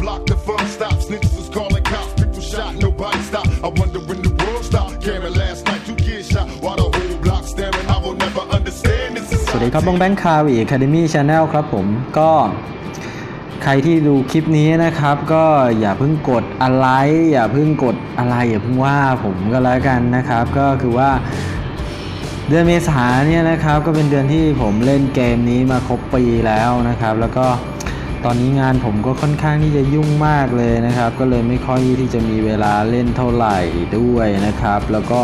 block, the fun stops. Snitches was calling cops, people shot, nobody stopped. I wonder when the world stopped. Cameron last night, two kids shot, while the whole block staring. I will never understand this. สวัสดีครับบงแบงค์คาวีอะคเดมี่ชาแนลครับผมก็ใครที่ดูคลิปนี้นะครับ ก็อย่าเพิ่งกดอะไร อย่าเพิ่งกดอะไรอย่าเพิ่งว่าผมก็แล้วกันนะครับ ก็คือว่าเดือนเมษาเนี่ยนะครับ ก็เป็นเดือนที่ผมเล่นเกมนี้มาครบปีแล้วนะครับ แล้วก็ ตอนนี้งานผมก็ค่อนข้างที่จะยุ่งมากเลยนะครับ ก็เลยไม่ค่อยที่จะมีเวลาเล่นเท่าไหร่ด้วยนะครับ แล้วก็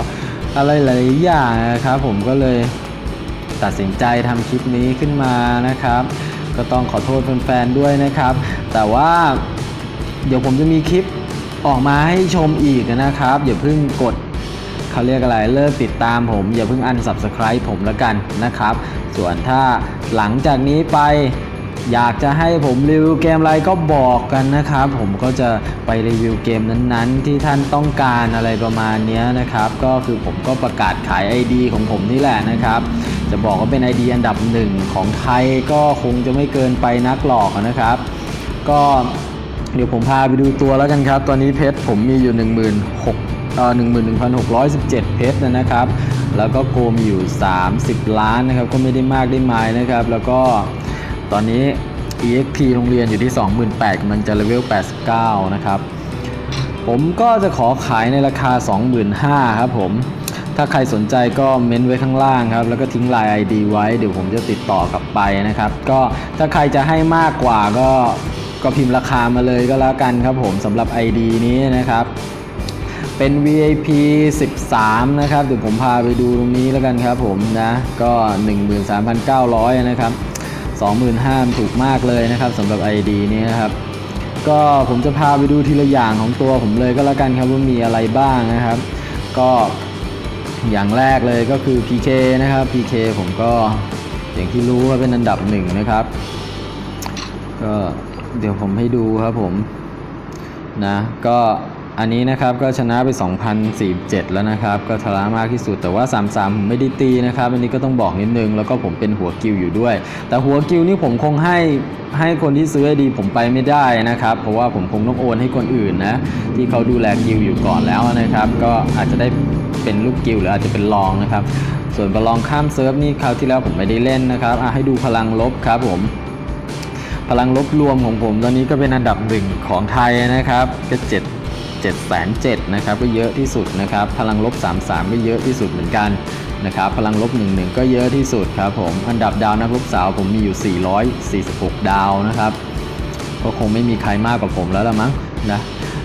อะไรหลายอย่างนะครับ ผมก็เลยตัดสินใจทำคลิปนี้ขึ้นมานะครับ ก็ต้องขอโทษแฟนๆด้วยนะครับ แต่ว่าเดี๋ยวผมจะมีคลิปออกมาให้ชมอีกนะครับ อย่าเพิ่งกดเขาเรียกอะไรเลิกติดตามผม อย่าเพิ่งอัน subscribe ผมแล้วกันนะครับ ส่วนถ้าหลังจากนี้ไป อยากจะให้ผมรีวิวเกมอะไรก็บอกกันนะครับ ผมก็จะไปรีวิวเกมนั้นๆ ที่ท่านต้องการอะไรประมาณนี้นะครับ ก็คือผมก็ประกาศขาย ID ของผมนี่แหละนะครับ จะบอกว่าเป็น ID อันดับหนึ่งของไทยก็คงจะไม่เกินไปนักหลอกนะครับ ก็เดี๋ยวผมพาไปดูตัวแล้วกันครับ ตอนนี้เพชรผมมีอยู่ 1 6 0 0เอ่อ11,617 เพชรนะครับ แล้วก็โกมีอยู่ 30 ล้านนะครับ ก็ไม่ได้มากได้มายนะครับ แล้วก็ ตอนนี้ EXP โรงเรียนอยู่ที่ 28,000กำลังจะเลเวล 89 นะครับ ผมก็จะขอขายในราคา 25,000 ครับผม ถ้าใครสนใจก็เม้นไว้ข้างล่างครับ แล้วก็ทิ้งไลน์ ID ไว้ เดี๋ยวผมจะติดต่อกลับไปนะครับ ก็ถ้าใครจะให้มากกว่าก็ก็พิมพ์ราคามาเลยก็แล้วกันครับผมสำหรับ ID นี้นะครับ เป็น VIP 13 นะครับ เดี๋ยวผมพาไปดูตรงนี้แล้วกันครับผมนะ ก็ 13,900 นะครับ 25,000ถูกมากเลยนะครับสำหรับ ID นี้นะครับก็ผมจะพาไปดูทีละอย่างของตัวผมเลยก็แล้วกันครับว่ามีอะไรบ้างนะครับ ก็อย่างแรกเลยก็คือ PK นะครับ PK ผมก็อย่างที่รู้ว่าเป็นอันดับหนึ่งนะครับ ก็เดี๋ยวผมให้ดูครับผมนะก็ อันนี้นะครับก็ชนะไป 2,047 แล้วนะครับ ก็ทะละมากที่สุดแต่ว่า 33ผมไม่ได้ตีนะครับ อันนี้ก็ต้องบอกนิดนึง แล้วก็ผมเป็นหัวกิวอยู่ด้วย แต่หัวกิวนี่ผมคงให้ให้คนที่ซื้อดีผมไปไม่ได้นะครับ เพราะว่าผมคงต้องโอนให้คนอื่นนะ ที่เขาดูแลกิวอยู่ก่อนแล้วนะครับ ก็อาจจะได้เป็นลูกกิวหรืออาจจะเป็นรองนะครับ ส่วนประลองข้ามเซิร์ฟนี่คราวที่แล้วผมไม่ได้เล่นนะครับอะให้ดูพลังลบครับผมพลังลบรวมของผม ตอนนี้ก็เป็นอันดับหนึ่งของไทยนะครับก็เจ็ด เจ็ดแสนเจ็ดนะครับก็เยอะที่สุดนะครับ พลังลบ 33 ก็เยอะที่สุดเหมือนกันนะครับ พลังลบ 11 ก็เยอะที่สุดครับผม อันดับดาวนักรบสาวผมมีอยู่ 446 ดาวนะครับ ก็คงไม่มีใครมากกว่าผมแล้วละมั้งนะ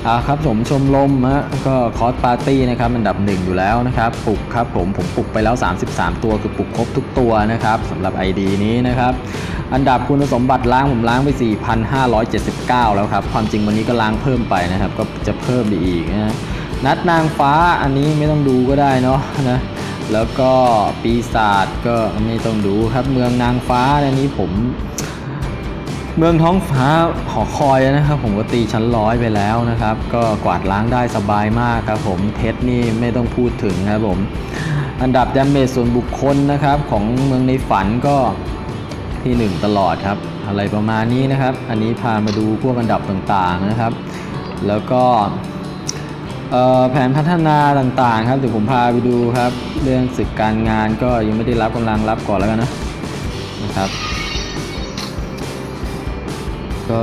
อ่าครับผมชมรมฮะก็คอร์สปาร์ตี้นะครับอันดับหนึ่งอยู่แล้วนะครับปลุกครับผมผมปลุกไปแล้ว 33 ตัวคือปลุกครบทุกตัวนะครับสำหรับ ID นี้นะครับ อันดับคุณสมบัติล้างผมล้างไป 4,579 แล้วครับ ความจริงวันนี้ก็ล้างเพิ่มไปนะครับ ก็จะเพิ่มไปอีกนะนัดนางฟ้าอันนี้ไม่ต้องดูก็ได้เนาะนะแล้วก็ปีศาจก็ไม่ต้องดูครับเมืองนางฟ้าอันนี้ผม เมืองท้องฟ้าหอคอยนะครับ ผมก็ตีชั้นร้อยไปแล้วนะครับ ก็กวาดล้างได้สบายมากครับ ผมเพชรนี่ไม่ต้องพูดถึงครับผม อันดับดาเมจส่วนบุคคลนะครับ ของเมืองในฝันก็ ที่ 1 ตลอดครับ อะไรประมาณนี้นะครับ อันนี้พามาดูพวกอันดับต่างๆนะครับ แล้วก็แผนพัฒนาต่างๆ ครับเดี๋ยวผมพาไปดูครับ เรื่องศึกการงานก็ยังไม่ได้รับกำลังรับก่อนแล้วกันนะนะครับ ก็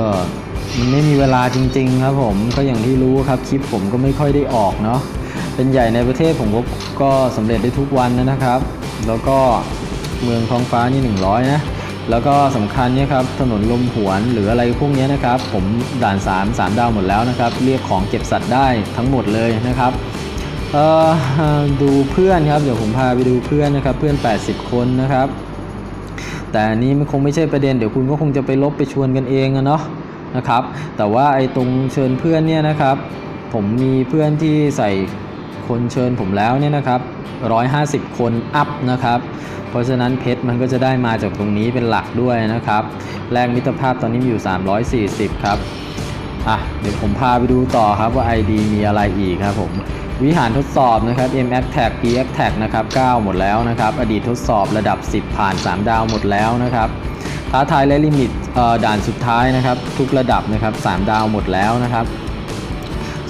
มันไม่มีเวลาจริง ๆ ครับผมก็อย่างที่รู้ครับคลิปผมก็ไม่ค่อยได้ออกเนาะเป็นใหญ่ในประเทศผมก็ก็สำเร็จได้ทุกวันนะครับ แล้วก็เมืองท้องฟ้านี่ 100 นะ แล้วก็สำคัญเนี่ยครับถนนลมหวนหรืออะไรพวกนี้นะครับ ผมด่าน 3 3 ดาวหมดแล้วนะครับ เรียกของเก็บสัตว์ได้ทั้งหมดเลยนะครับดูเพื่อนครับเดี๋ยวผมพาไปดูเพื่อนนะครับ เพื่อน 80 คนนะครับ แต่อันนี้มันคงไม่ใช่ประเด็นเดี๋ยวคุณก็คงจะไปลบไปชวนกันเองอะเนาะนะครับ แต่ว่าไอ้ตรงเชิญเพื่อนเนี่ยนะครับ ผมมีเพื่อนที่ใส่คนเชิญผมแล้วเนี่ยนะครับ 150 คนอัพนะครับ เพราะฉะนั้นเพชรมันก็จะได้มาจากตรงนี้เป็นหลักด้วยนะครับแลกมิตรภาพตอนนี้มีอยู่ 340 ครับอะเดี๋ยวผมพาไปดูต่อครับว่า ID มีอะไรอีกครับผมวิหารทดสอบนะครับ M a t a g P F Tag นะครับ 9 หมดแล้วนะครับ อดีตทดสอบระดับ 10 ผ่าน 3 ดาวหมดแล้วนะครับท้าทายและลิมิตด่านสุดท้ายนะครับ ทุกระดับนะครับสามดาวหมดแล้วนะครับ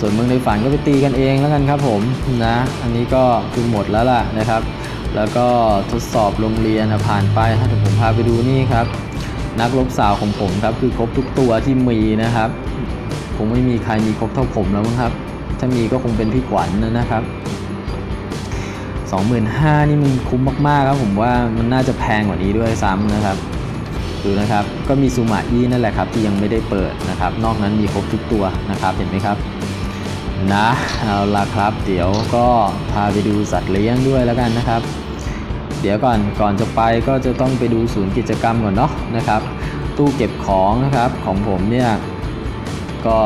ส่วนเมืองในฝันก็ไปตีกันเองแล้วกันครับผมนะอันนี้ก็คือหมดแล้วล่ะนะครับ แล้วก็ทดสอบโรงเรียนผ่านไปถ้าถึงผมพาไปดูนี่ครับ นักรบสาวของผมครับคือครบทุกตัวที่มีนะครับคงไม่มีใครมีครบเท่าผมแล้วมั้งครับ ถ้ามีก็คงเป็นพี่ขวัญนะครับ25,000นี่มันคุ้มมากๆครับผมว่ามันน่าจะแพงกว่านี้ด้วยซ้ำนะครับดูนะครับก็มีซูมาอีนั่นแหละครับที่ยังไม่ได้เปิดนะครับ นอกนั้นมีครบทุกตัวนะครับเห็นไหมครับ นะเอาละครับ เดี๋ยวก็พาไปดูสัตว์เลี้ยงด้วยแล้วกันนะครับ เดี๋ยวก่อนก่อนจะไปก็จะต้องไปดูศูนย์กิจกรรมก่อนเนาะนะครับ ตู้เก็บของนะครับของผมเนี่ยก็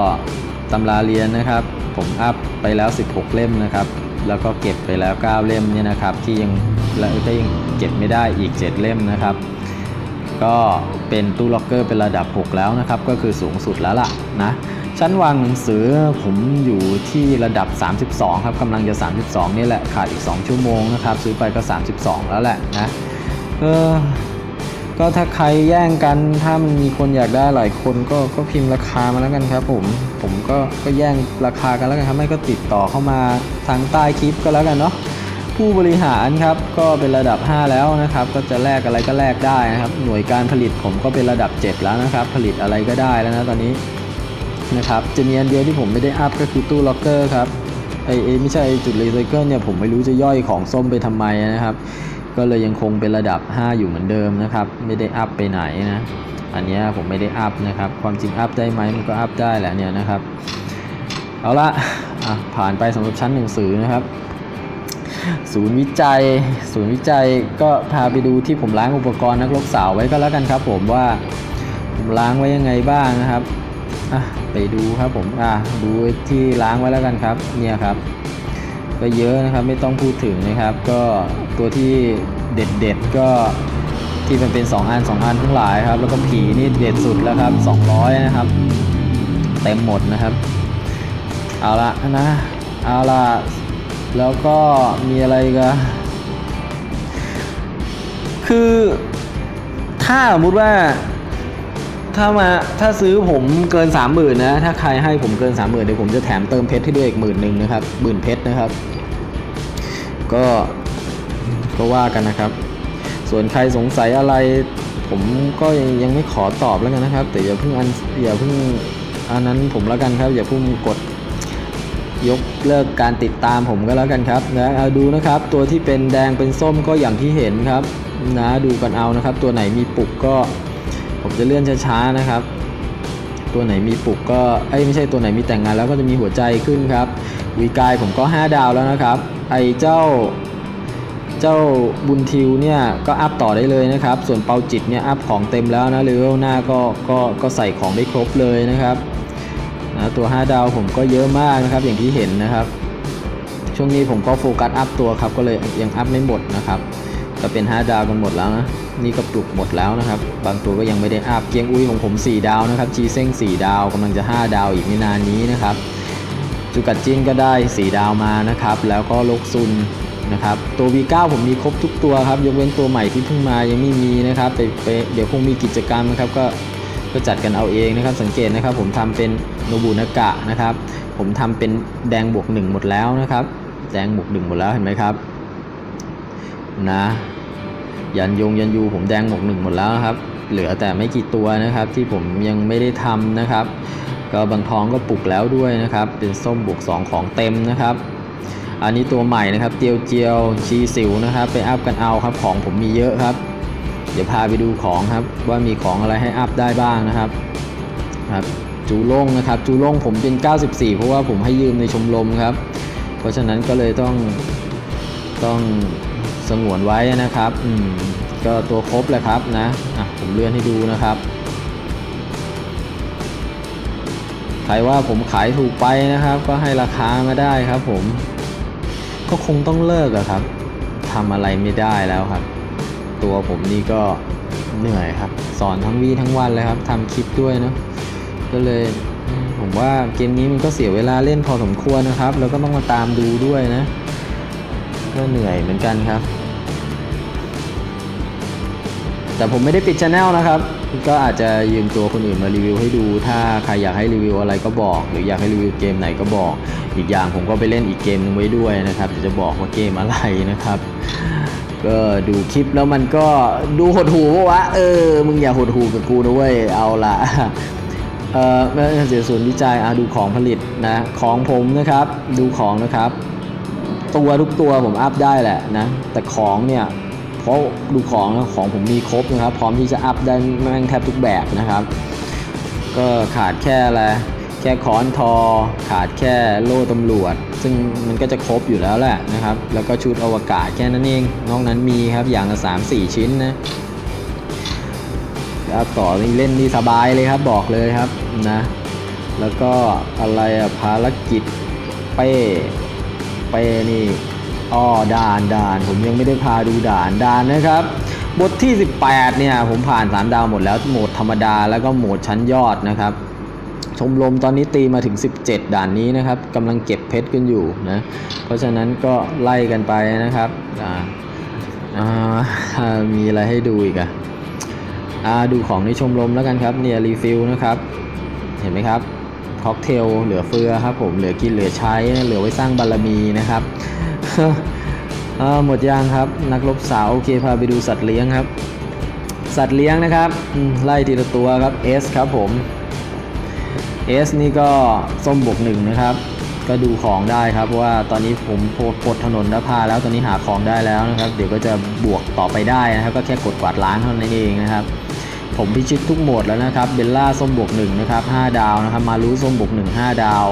ตำราเรียนนะครับ ผมอัพไปแล้ว 16 เล่มนะครับ แล้วก็เก็บไปแล้ว 9 เล่มเนี่ยนะครับ ที่ยังแล้วก็ยังเก็บไม่ได้อีก 7 เล่มนะครับ ก็เป็นตู้ล็อกเกอร์เป็นระดับ 6 แล้วนะครับ ก็คือสูงสุดแล้วล่ะนะ ชั้นวางหนังสือผมอยู่ที่ระดับ 32 ครับกำลังจะ 32 นี่แหละ ขาดอีก 2 ชั่วโมงนะครับ ซื้อไปก็ 32 แล้วแหละนะเออก็ถ้าใครแย่งกันถ้ามันมีคนอยากได้หลายคนก็ก็พิมพ์ราคามาแล้วกันครับผมผมก็ก็แย่งราคากันแล้วกันครับไม่ก็ติดต่อเข้ามาทางใต้คลิปก็แล้วกันเนาะผู้บริหารครับก็เป็นระดับ 5 แล้วนะครับ ก็จะแลกอะไรก็แลกได้นะครับ หน่วยการผลิตผมก็เป็นระดับ 7 แล้วนะครับ ผลิตอะไรก็ได้แล้วนะตอนนี้ นะครับจะมีอันเดียวที่ผมไม่ได้อัพก็คือตู้ล็อกเกอร์ครับไอไอไม่ใช่จุดรีไซเคิลเนี่ยผมไม่รู้จะย่อยของส้มไปทำไมนะครับ ก็เลยยังคงเป็นระดับ 5 อยู่เหมือนเดิมนะครับ ไม่ได้อัพไปไหนนะอันนี้ผมไม่ได้อัพนะครับ ความจริงอัพได้ไหมมันก็อัพได้แหละเนี่ยนะครับเอาละผ่านไปสำหรับชั้นหนังสือนะครับ ศูนย์วิจัย ศูนย์วิจัยก็พาไปดูที่ผมล้างอุปกรณ์นักรบสาวไว้ก็แล้วกันครับ ผมว่าผมล้างไว้ยังไงบ้างนะครับ อะไปดูครับผมอะดูที่ล้างไว้แล้วกันครับ เนี่ยครับ ก็เยอะนะครับไม่ต้องพูดถึงนะครับ ก็ตัวที่เด็ดๆก็ที่มันเป็น 2 อัน 2 อันทั้งหลายครับ แล้วก็ผีนี่เด็ดสุดแล้วครับ 200 นะครับ เต็มหมดนะครับ เอาละนะ เอาละแล้วก็มีอะไรกันคือถ้าสมมติว่า ถ้ามาถ้าซื้อผมเกินสามหมื่นนะ ถ้าใครให้ผมเกินสามหมื่นเดี๋ยวผมจะแถมเติมเพชรให้ด้วยอีกหมื่นหนึ่งนะครับหมื่นเพชรนะครับ ก็ก็ว่ากันนะครับ ส่วนใครสงสัยอะไร ผมก็ยังยังไม่ขอตอบแล้วกันนะครับ แต่อย่าเพิ่งอันอย่าเพิ่งอันนั้นผมแล้วกันครับ อย่าเพิ่งกดยกเลิกการติดตามผมก็แล้วกันครับนะเอาดูนะครับ ตัวที่เป็นแดงเป็นส้มก็อย่างที่เห็นครับ นะดูกันเอานะครับ ตัวไหนมีปุกก็ ผมจะเลื่อนช้าๆนะครับ ตัวไหนมีปุกก็ไอ้ยไม่ใช่ตัวไหนมีแต่งงานแล้วก็จะมีหัวใจขึ้นครับวีกายผมก็ 5 ดาวแล้วนะครับ ไอ้เจ้าเจ้าบุญทิวเนี่ยก็อัพต่อได้เลยนะครับ ส่วนเปาจิตเนี่ยอัพของเต็มแล้วนะเลเวลหน้าก็ก็ก็ใส่ของได้ครบเลยนะครับนะตัว 5 ดาวผมก็เยอะมากนะครับ อย่างที่เห็นนะครับ ช่วงนี้ผมก็โฟกัสอัพตัวครับก็เลยยังอัพไม่หมดนะครับ ก็เป็น 5 ดาวกันหมดแล้วนะ นี่ก็ปลุกหมดแล้วนะครับ บางตัวก็ยังไม่ได้อัพเกียงอุ้ยของผม 4 ดาวนะครับ จีเซ้ง4 ดาวกำลังจะ 5 ดาวอีกไม่นานนี้นะครับจูกัดจิ้นก็ได้ 4 ดาวมานะครับ แล้วก็ลกซุนนะครับ ตัว V9 ผมมีครบทุกตัวครับ ยกเว้นตัวใหม่ที่เพิ่งมายังไม่มีนะครับไปไปเดี๋ยวคงมีกิจกรรมนะครับ ก็ก็จัดกันเอาเองนะครับ สังเกตนะครับ ผมทำเป็นโนบุนากะนะครับ ผมทำเป็นแดงบวกหนึ่งหมดแล้วนะครับ แดงบวกหนึ่งหมดแล้วเห็นไหมครับ นะ ยันยงยันยูผมแดงหมวกหนึ่งหมดแล้วนะครับ เหลือแต่ไม่กี่ตัวนะครับ ที่ผมยังไม่ได้ทำนะครับ ก็บางทองก็ปลุกแล้วด้วยนะครับ เป็นส้มบวก2ของเต็มนะครับ อันนี้ตัวใหม่นะครับเจียวเจียวชีสิวนะครับ ไปอัพกันเอาครับของผมมีเยอะครับ เดี๋ยวพาไปดูของครับว่ามีของอะไรให้อัพได้บ้างนะครับครับจูโล่งนะครับจูโล่งผมเป็น 94 เพราะว่าผมให้ยืมในชมรมครับ เพราะฉะนั้นก็เลยต้องต้อง สงวนไว้นะครับอืมก็ตัวครบแหละครับนะอะผมเลื่อนให้ดูนะครับใครว่าผมขายถูกไปนะครับ ก็ให้ราคามาได้ครับ ผม ก็คงต้องเลิกอะครับทำอะไรไม่ได้แล้วครับ ตัวผมนี่ก็เหนื่อยครับ สอนทั้งวีทั้งวันเลยครับทำคลิปด้วยเนาะก็เลยผมว่าเกมนี้มันก็เสียเวลาเล่นพอสมควรนะครับ แล้วก็ต้องมาตามดูด้วยนะ ก็เหนื่อยเหมือนกันครับ แต่ผมไม่ได้ปิดช anel นะครับ ก็อาจจะยืมตัวคนอื่นมารีวิวให้ดู ถ้าใครอยากให้รีวิวอะไรก็บอก หรืออยากให้รีวิวเกมไหนก็บอก อีกอย่างผมก็ไปเล่นอีกเกมหนึงไว้ด้วยนะครับจะบอกว่าเกมอะไรนะครับก็ดูคลิปแล้วมันก็ดูหดหูวะเออ มึงอย่าหดหูกับกูนะเว้ย เอาละเออเสียส่วนวิจัยอะดูของผลิตนะ ของผมนะครับ ดูของนะครับ ตัวทุกตัวผมอัพได้แหละนะ แต่ของเนี่ยเพราะดูของนะของผมมีครบนะครับ พร้อมที่จะอัพได้แม่งแทบทุกแบบนะครับ ก็ขาดแค่อะไรแค่ค้อนทอ ขาดแค่โล่ตำรวจ ซึ่งมันก็จะครบอยู่แล้วแหละนะครับ แล้วก็ชุดอวกาศแค่นั้นเอง นอกนั้นมีครับอย่างละ3 4 ชิ้นนะแล้วต่อนี่เล่นนี่สบายเลยครับบอกเลยครับนะ แล้วก็อะไรอะภารกิจเป้ เป้นี่อ้อด่านด่านผมยังไม่ได้พาดูด่านด่านนะครับ บทที่ 18 เนี่ย ผมผ่าน 3 ดาวหมดแล้วโหมดธรรมดาแล้วก็โหมดชั้นยอดนะครับ ชมรมตอนนี้ตีมาถึง 17 ด่านนี้นะครับกำลังเก็บเพชรกันอยู่นะ เพราะฉะนั้นก็ไล่กันไปนะครับอ่ามีอะไรให้ดูอีกอะอ่าดูของในชมรมแล้วกันครับเนี่ยรีฟิลนะครับ เห็นไหมครับ ค็อกเทลเหลือเฟือครับผมเหลือกินเหลือใช้เหลือไว้สร้างบารมีนะครับหมดยางครับนักรบสาวโอเคพาไปดูสัตว์เลี้ยงครับ สัตว์เลี้ยงนะครับไล่ทีละตัวครับ S ครับผม S นี่ก็ส้มบกหนึ่งนะครับ ก็ดูของได้ครับว่าตอนนี้ผมโพดถนนนภาแล้วตอนนี้หาของได้แล้วนะครับ เดี๋ยวก็จะบวกต่อไปได้นะครับ ก็แค่กดกวาดล้างเท่านั้นเองนะครับ ผมพิชิตทุกหมดแล้วนะครับเบลล่าส้มบวกหนึ่งนะครับ5ดาวนะครับมารู้ส้มบวกหนึ่ง5ดาว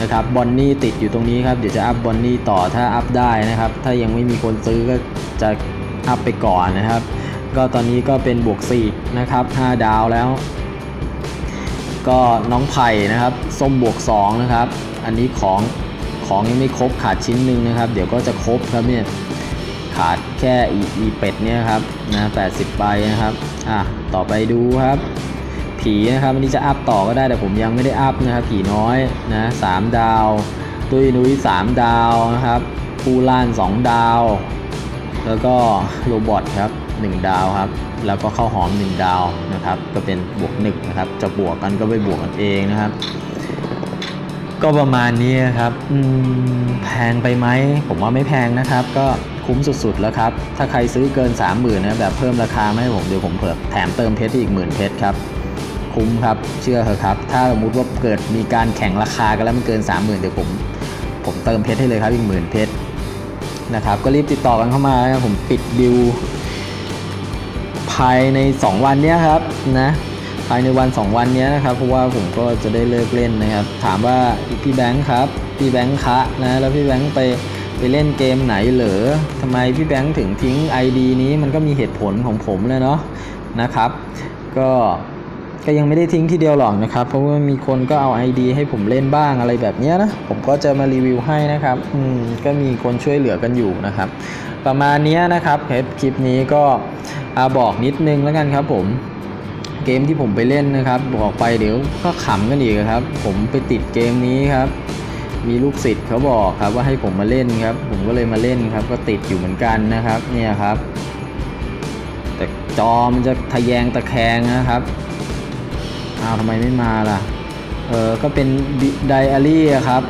นะครับบอนนี่ติดอยู่ตรงนี้ครับเดี๋ยวจะอัพบอนนี่ต่อถ้าอัพได้นะครับ ถ้ายังไม่มีคนซื้อก็จะอัพไปก่อนนะครับ ก็ตอนนี้ก็เป็นบวก4นะครับ5ดาวแล้ว ก็น้องไผ่นะครับส้มบวก2นะครับ อันนี้ของของยังไม่ครบขาดชิ้นหนึ่งนะครับ เดี๋ยวก็จะครบครับเนี่ย ขาดแค่อีอีเป็ดเนี่ยครับนะ80ใบนะครับอะต่อไปดูครับ ผีนะครับอันนี้จะอัพต่อก็ได้แต่ผมยังไม่ได้อัพนะครับผีน้อยนะสามดาว ตุยนุ้ยสามดาวนะครับปูลานสองดาว แล้วก็โรบอทครับ1ดาวครับแล้วก็ข้าวหอม 1 ดาวนะครับ ก็เป็นบวก1นะครับ จะบวกกันก็ไปบวกกันเองนะครับ ก็ประมาณนี้ครับแพงไปไหม ผมว่าไม่แพงนะครับ ก็ คุ้มสุดๆแล้วครับ ถ้าใครซื้อเกิน 30,000นะแบบเพิ่มราคามาให้ผมเดี๋ยวผมเพิ่มแถมเติมเพชรอีกหมื่นเพชรครับ คุ้มครับ เชื่อเถอะครับ ถ้าสมมติว่าเกิดมีการแข่งราคากันแล้วมันเกิน 30,000 เดี๋ยวผมผมเติมเพชรให้เลยครับอีกหมื่นเพชรนะครับ ก็รีบติดต่อกันเข้ามานะครับผมปิดดิวภายใน 2 วันเนี้ยครับนะภายในวัน 2 วันเนี้ยนะครับเพราะว่าผมก็จะได้เลิกเล่นนะครับ ถามว่าพี่แบงค์ครับ พี่แบงค์คะนะแล้วพี่แบงค์ไป ไปเล่นเกมไหนเหรอทำไมพี่แบงค์ถึงทิ้ง ID นี้มันก็มีเหตุผลของผมเลยเนาะนะครับ ก็ก็ยังไม่ได้ทิ้งทีเดียวหรอกนะครับ เพราะว่ามีคนก็เอา ID ให้ผมเล่นบ้างอะไรแบบนี้นะ ผมก็จะมารีวิวให้นะครับ อืม ก็มีคนช่วยเหลือกันอยู่นะครับ ประมาณนี้นะครับคลิปคลิปนี้ก็อาบอกนิดนึงแล้วกันครับผมเกมที่ผมไปเล่นนะครับ บอกไปเดี๋ยวก็ขำกันอีกครับ ผมไปติดเกมนี้ครับ มีลูกศิษย์เขาบอกครับว่าให้ผมมาเล่นครับ ผมก็เลยมาเล่นครับ ก็ติดอยู่เหมือนกันนะครับ เนี่ยครับ แต่จอมันจะทะแยงตะแคงนะครับอ้าวทำไมไม่มาล่ะ เออก็เป็นไดอารี่ครับ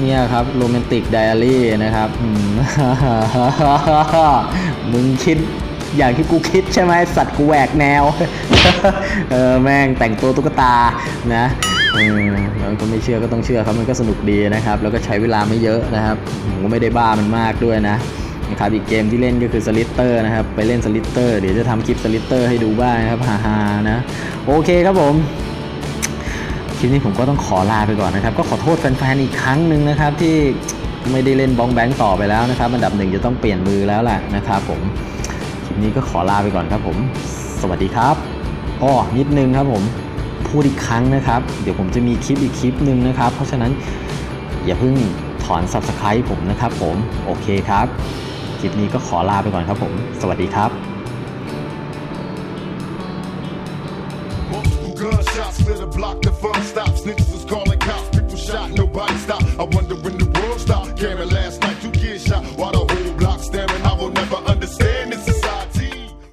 เนี่ยครับโรแมนติกไดอารี่นะครับ มึงคิดอย่างที่กูคิดใช่ไหมสัตว์กูแหวกแนว เออแม่งแต่งตัวตุ๊กตานะ แล้วก็ไม่เชื่อก็ต้องเชื่อครับมันก็สนุกดีนะครับ แล้วก็ใช้เวลาไม่เยอะนะครับผมก็ไม่ได้บ้ามันมากด้วยนะนะครับอีกเกมที่เล่นก็คือสลิตเตอร์นะครับ ไปเล่นสลิตเตอร์เดี๋ยวจะทำคลิปสลิตเตอร์ให้ดูบ้างนะครับฮาๆนะ โอเคครับผมคลิปนี้ผมก็ต้องขอลาไปก่อนนะครับ ก็ขอโทษแฟนๆอีกครั้งหนึ่งนะครับ ที่ไม่ได้เล่นบองแบงต่อไปแล้วนะครับอันดับหนึ่งจะต้องเปลี่ยนมือแล้วแหละนะครับผมคลิปนี้ก็ขอลาไปก่อนครับผม สวัสดีครับอ้อนิดนึงครับผม พูดอีกครั้งนะครับ เดี๋ยวผมจะมีคลิปอีกคลิปหนึ่งนะครับ เพราะฉะนั้นอย่าเพิ่งถอน subscribe ผมนะครับผม โอเคครับ คลิปนี้ก็ขอลาไปก่อนครับผม สวัสดีครับ Multiple gunshots split a block, the fun stopped. Snitches was calling cops, people shot, nobody stopped. I wonder when the world stopped. Caring